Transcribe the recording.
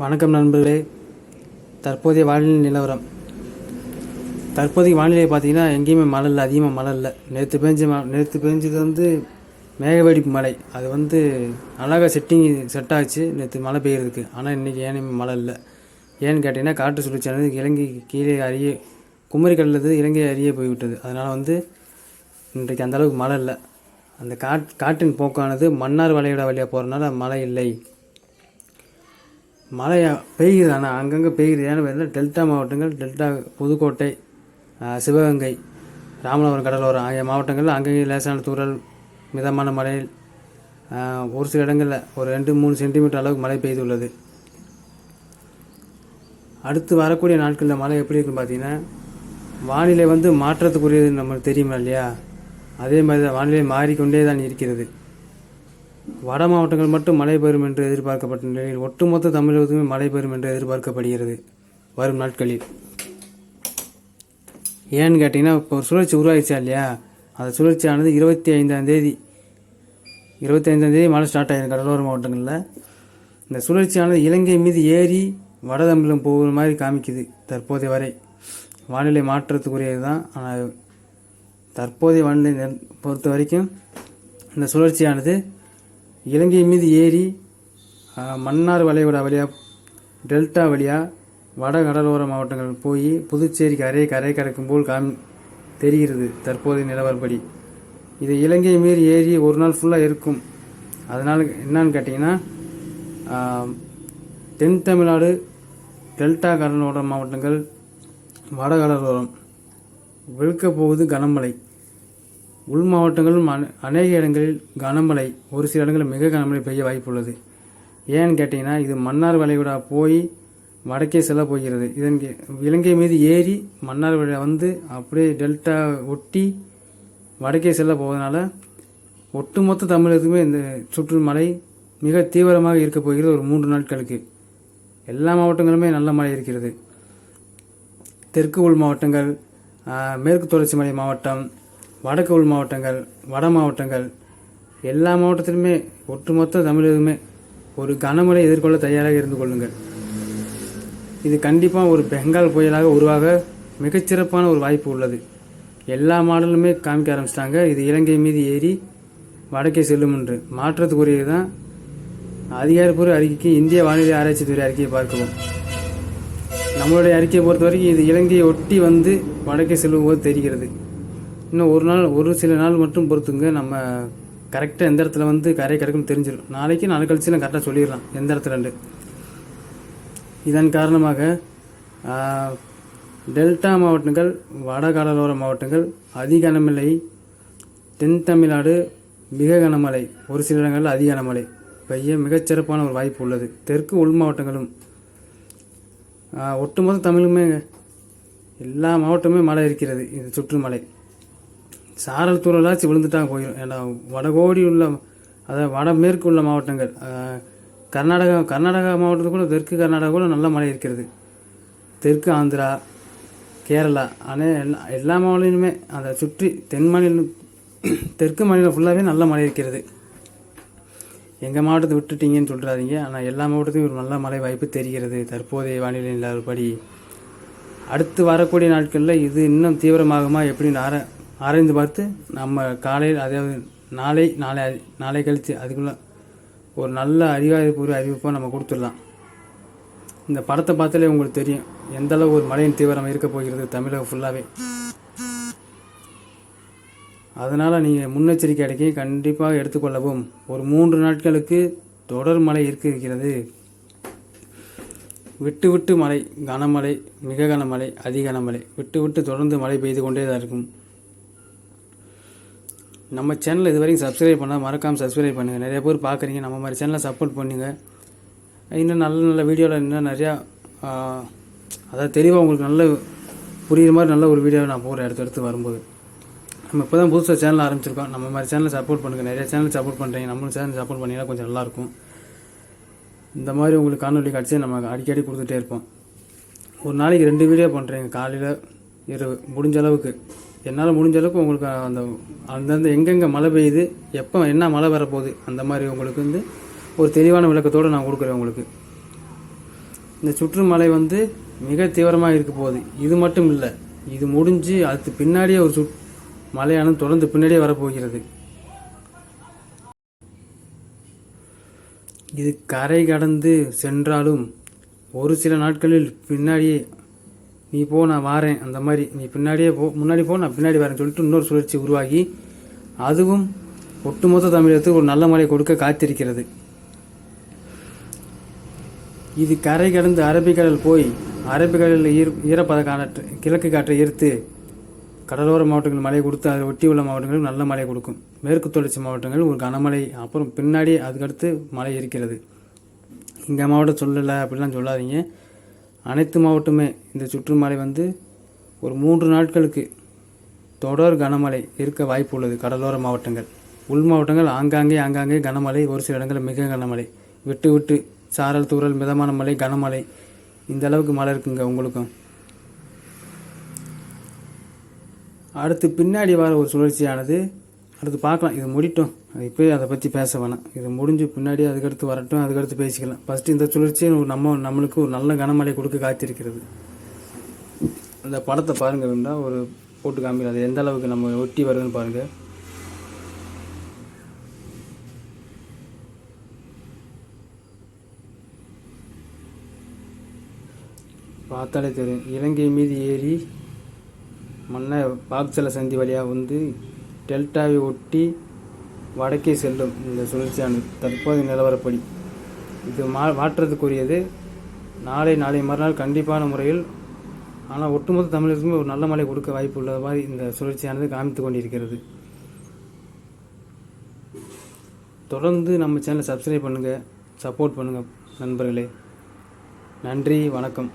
வணக்கம் நண்பர்களே. தற்போதைய வானிலை நிலவரம். தற்போதைய வானிலை பார்த்திங்கன்னா எங்கேயுமே மழை இல்லை அதிகமாக மழை இல்லை. நேற்று பெஞ்ச ம நேற்று பெஞ்சது வந்து மேகவெடிப்பு மழை. அது வந்து அழகாக செட்டிங் செட் ஆச்சு. நேற்று மழை பெய்யறதுக்கு. ஆனால் இன்றைக்கி ஏனையுமே மழை இல்லை? ஏன்னு கேட்டிங்கன்னா காற்று சுழற்சியானது இலங்கை கீழே அறிய குமரி கடலது இலங்கை அறிய போய்விட்டது. அதனால் வந்து இன்றைக்கு அந்த அளவுக்கு மழை இல்லை. அந்த காட் காற்றின் போக்கானது மன்னார் வளைகுடா வழியாக போகிறனால மழை இல்லை. மழையா பெய்யுது ஆனால் அங்கங்கே பெய்யுது. ஏன்னா பார்த்தீங்கன்னா டெல்டா மாவட்டங்கள் டெல்டா புதுக்கோட்டை சிவகங்கை ராமநாதபுரம் கடலோரம் ஆகிய மாவட்டங்களில் அங்கங்கே லேசான தூரல் மிதமான மழை ஒரு சில இடங்களில் ஒரு ரெண்டு மூணு சென்டிமீட்டர் அளவுக்கு மழை பெய்துள்ளது. அடுத்து வரக்கூடிய நாட்களில் மழை எப்படி இருக்குன்னு பார்த்தீங்கன்னா வானிலை வந்து மாற்றத்துக்குரியது நம்மளுக்கு தெரியுமா இல்லையா? அதே மாதிரி தான் வானிலை மாறிக்கொண்டே தான் இருக்கிறது. வட மாவட்டங்கள் மட்டும் மழை பெறும் என்று எதிர்பார்க்கப்பட்ட நிலையில் ஒட்டுமொத்த தமிழகத்துக்குமே மழை பெறும் என்று எதிர்பார்க்கப்படுகிறது வரும் நாட்களில். ஏன்னு கேட்டிங்கன்னா இப்போ ஒரு சுழற்சி உருவாயிடுச்சா இல்லையா? அந்த சுழற்சியானது இருபத்தி ஐந்தாம் தேதி இருபத்தி ஐந்தாம் தேதி மழை ஸ்டார்ட் ஆகிருக்கு கடலோர மாவட்டங்களில். இந்த சுழற்சியானது இலங்கை மீது ஏறி வட தமிழகம் போகிற மாதிரி காமிக்குது தற்போதைய வரை. வானிலை மாற்றத்துக்குரியது தான். ஆனால் தற்போதைய வானிலை பொறுத்த வரைக்கும் இந்த சுழற்சியானது இலங்கை மீது ஏறி மன்னார் வளைகுடா வழியாக டெல்டா வழியாக வட கடலோர மாவட்டங்கள் போய் புதுச்சேரிக்கு அரை கரை கடக்கும் போல் காமி தெரிகிறது தற்போதைய நிலவரப்படி. இது இலங்கை மீறி ஏறி ஒரு நாள் ஃபுல்லாக இருக்கும். அதனால் என்னன்னு கேட்டிங்கன்னா தென் தமிழ்நாடு டெல்டா கடலோர மாவட்டங்கள் வட கடலோரம் வெளுக்க போகுது கனமழை. உள் மாவட்டங்களும் அநேக இடங்களில் கனமழை ஒரு சில இடங்களில் மிக கனமழை பெய்ய வாய்ப்புள்ளது. ஏன்னு கேட்டிங்கன்னா இது மன்னார் வளைகுடா போய் வடக்கே செல்ல போகிறது. இதன் இலங்கை மீது ஏறி மன்னார் வளைகுடா வந்து அப்படியே டெல்டா ஒட்டி வடக்கே செல்ல போவதனால ஒட்டுமொத்த தமிழகத்துக்குமே இந்த சுற்று மழை மிக தீவிரமாக இருக்க போகிறது ஒரு மூன்று நாட்களுக்கு எல்லா மாவட்டங்களுமே நல்ல மழை இருக்கிறது. தெற்கு உள் மாவட்டங்கள் மேற்கு தொடர்ச்சி மலை மாவட்டம் வடக்கு உள் மாவட்டங்கள் வட மாவட்டங்கள் எல்லா மாவட்டத்திலுமே ஒட்டுமொத்த தமிழகமே ஒரு கனமழை எதிர்கொள்ள தயாராக இருந்து கொள்ளுங்கள். இது கண்டிப்பாக ஒரு பெங்கால் புயலாக உருவாக மிகச்சிறப்பான ஒரு வாய்ப்பு உள்ளது. எல்லா மாடலுமே காமிக்க ஆரம்பிச்சிட்டாங்க. இது இலங்கை மீது ஏறி வடக்கே செல்லும் என்று. மாற்றத்துக்குரியது தான். அதிகாரப்பூர்வ அறிக்கைக்கு இந்திய வானிலை ஆராய்ச்சி துறை அறிக்கையை பார்க்கவும். நம்மளுடைய அறிக்கையை பொறுத்த வரைக்கும் இது இலங்கையை ஒட்டி வந்து வடக்கே செல்லும் போது தெரிகிறது. இன்னும் ஒரு நாள் ஒரு சில நாள் மட்டும் பொறுத்துங்க. நம்ம கரெக்டாக எந்த இடத்துல வந்து கரை கிடக்குன்னு தெரிஞ்சிடும். நாளைக்கு நாளை கழிச்சு நான் கரெக்டாக சொல்லிடலாம். எந்த இடத்துலண்டு இதன் காரணமாக டெல்டா மாவட்டங்கள் வட கடலோர மாவட்டங்கள் அதிக கனமழை தென் தமிழ்நாடு மிக கனமழை ஒரு சில இடங்களில் அதிக கனமழை பெய்ய மிகச்சிறப்பான ஒரு வாய்ப்பு உள்ளது. தெற்கு உள் மாவட்டங்களும் ஒட்டுமொத்த தமிழுமே எல்லா மாவட்டமே மழை இருக்கிறது. இது சுற்றுமலை. சாரல் தூரலாச்சு விழுந்துட்டாங்க போயிடும் ஏன்னா வடகோடி உள்ள அதாவது வடமேற்கு உள்ள மாவட்டங்கள் கர்நாடகா கர்நாடகா மாவட்டத்தில் கூட தெற்கு கர்நாடகா கூட நல்ல மழை இருக்கிறது. தெற்கு ஆந்திரா கேரளா ஆனால் எல்லா எல்லா மாநிலமுமே அதை சுற்றி தென் மாநிலம் தெற்கு மாநிலம் ஃபுல்லாகவே நல்ல மழை இருக்கிறது. எங்கள் மாவட்டத்தை விட்டுட்டீங்கன்னு சொல்கிறாதீங்க ஆனால் எல்லா மாவட்டத்தையும் ஒரு நல்ல மழை வாய்ப்பு தெரிகிறது. தற்போதைய வானிலை நிலவரப்படி அடுத்து வரக்கூடிய நாட்களில் இது இன்னும் தீவிரமாகுமா? எப்படின்னு ஆர ஆராய்ந்து பார்த்து நம்ம காலையில் அதாவது நாளை நாளை நாளை கழித்து அதுக்குள்ளே ஒரு நல்ல அதிகாரப்பூர்வ அறிவிப்பாக நம்ம கொடுத்துடலாம். இந்த படத்தை பார்த்தாலே உங்களுக்கு தெரியும் எந்த அளவு ஒரு மழையின் தீவிரம் இருக்க போகிறது தமிழகம் ஃபுல்லாகவே அதனால் நீங்கள் முன்னெச்சரிக்கை அடிக்கை கண்டிப்பாக எடுத்துக்கொள்ளவும். ஒரு மூன்று நாட்களுக்கு தொடர் மழை இருக்க இருக்கிறது. விட்டு விட்டு மழை கனமழை மிக கனமழை அதிக கனமழை விட்டு விட்டு தொடர்ந்து மழை பெய்து கொண்டே தான் இருக்கும். நம்ம சேனலை இது வரைக்கும் சப்ஸ்கிரைப் பண்ணால் மறக்காமல் சப்ஸ்கிரைப் பண்ணுங்கள் நிறைய பேர் பார்க்குறீங்க நம்ம மாதிரி சேனலை சப்போர்ட் பண்ணுங்கள் இன்னும் நல்ல நல்ல வீடியோவில் இன்னும் நிறையா அதாவது தெளிவாக உங்களுக்கு நல்ல புரியுற மாதிரி நல்ல ஒரு வீடியோவை நான் போகிறேன் அடுத்து அடுத்து வரும்போது. நம்ம இப்போ தான் புதுசாக சேனல் ஆரம்பிச்சிருக்கோம். நம்ம மாதிரி சேனலை சப்போர்ட் பண்ணுங்கள் நிறைய சேனல் சப்போர்ட் பண்ணுறீங்க நம்மளும் சேனல் சப்போர்ட் பண்ணிங்கன்னா கொஞ்சம் நல்லாயிருக்கும் இந்த மாதிரி உங்களுக்கு காணொலி காட்சி நம்ம அடிக்கடி கொடுத்துட்டே இருப்போம். ஒரு நாளைக்கு ரெண்டு வீடியோ பண்ணுறேங்க காலையில் இரவு முடிஞ்ச அளவுக்கு. என்னால் முடிஞ்ச அளவுக்கு உங்களுக்கு அந்த அந்தந்த எங்கெங்கே மழை பெய்யுது எப்போ என்ன மழை வரப்போகுது அந்த மாதிரி உங்களுக்கு வந்து ஒரு தெளிவான விளக்கத்தோடு நான் கொடுக்குறேன் உங்களுக்கு. இந்த சுற்றுமலை வந்து மிக தீவிரமாக இருக்க போகுது. இது மட்டும் இல்லை இது முடிஞ்சு அதுக்கு பின்னாடியே ஒரு சுட் மலையானது தொடர்ந்து பின்னாடியே வரப்போகிறது. இது கரை கடந்து சென்றாலும் ஒரு சில நாட்களில் பின்னாடியே நீ போ நான் வாரேன். அந்த மாதிரி. நீ பின்னாடியே போ. முன்னாடி போ நான் பின்னாடி வரேன்னு சொல்லிட்டு இன்னொரு சுழற்சி உருவாகி அதுவும் ஒட்டுமொத்த தமிழகத்துக்கு ஒரு நல்ல மழை கொடுக்க காத்திருக்கிறது. இது கரை கடந்து அரபிக்கடல் போய் அரபிக்கடலில் ஈர ஈரப்பத காற்று கிழக்கு காற்றை ஈர்த்து கடலோர மாவட்டங்கள் மழை கொடுத்து அதை ஒட்டி உள்ள மாவட்டங்களுக்கு நல்ல மழை கொடுக்கும். மேற்கு தொடர்ச்சி மாவட்டங்கள் ஒரு கனமழை அப்புறம் பின்னாடி அதுக்கடுத்து மழை இருக்கிறது. இங்கே மாவட்டம் சொல்லலை அப்படிலாம் சொல்லாதீங்க. அனைத்து மாவட்டமே இந்த சுற்றுமலை வந்து ஒரு மூன்று நாட்களுக்கு தொடர் கனமழை இருக்க வாய்ப்பு உள்ளது. கடலோர மாவட்டங்கள். உள் மாவட்டங்கள் ஆங்காங்கே ஆங்காங்கே கனமழை ஒரு சில இடங்களில் மிக கனமழை. விட்டு விட்டு சாரல் தூரல் மிதமான மழை கனமழை. இந்த அளவுக்கு மழை இருக்குங்க உங்களுக்கும். அடுத்து பின்னாடி வர ஒரு சுழற்சியானது அடுத்து பார்க்கலாம். இது முடிட்டும். அது இப்போயே அதை பற்றி பேச வேணாம். இது முடிஞ்சு பின்னாடி அதுக்கடுத்து வரட்டும். அதுக்கடுத்து பேசிக்கலாம். ஃபஸ்ட்டு இந்த சுழற்சியை நம்ம நம்மளுக்கு ஒரு நல்ல கனமழை கொடுக்க காத்திருக்கிறது. அந்த படத்தை பாருங்கள் வேண்டா ஒரு போட்டு காமிக்கலாம் அது எந்த அளவுக்கு நம்ம ஒட்டி வருதுன்னு பாருங்கள் பார்த்தாலே தெரியும். இலங்கை மீது ஏறி மன்ன பாக்சல சந்தி வழியாக வந்து டெல்டாவை ஒட்டி வடக்கே செல்லும் இந்த சுழற்சியானது. தற்போதைய நிலவரப்படி இது மா மாற்றத்துக்குரியது. நாளை நாளை மறுநாள் கண்டிப்பான முறையில் ஆனால் ஒட்டுமொத்த தமிழருக்குமே ஒரு நல்ல மழை கொடுக்க வாய்ப்பு உள்ள மாதிரி இந்த சுழற்சியானது காமித்து கொண்டிருக்கிறது. தொடர்ந்து நம்ம சேனலை சப்ஸ்கிரைப் பண்ணுங்கள் சப்போர்ட் பண்ணுங்கள் நண்பர்களே. நன்றி வணக்கம்.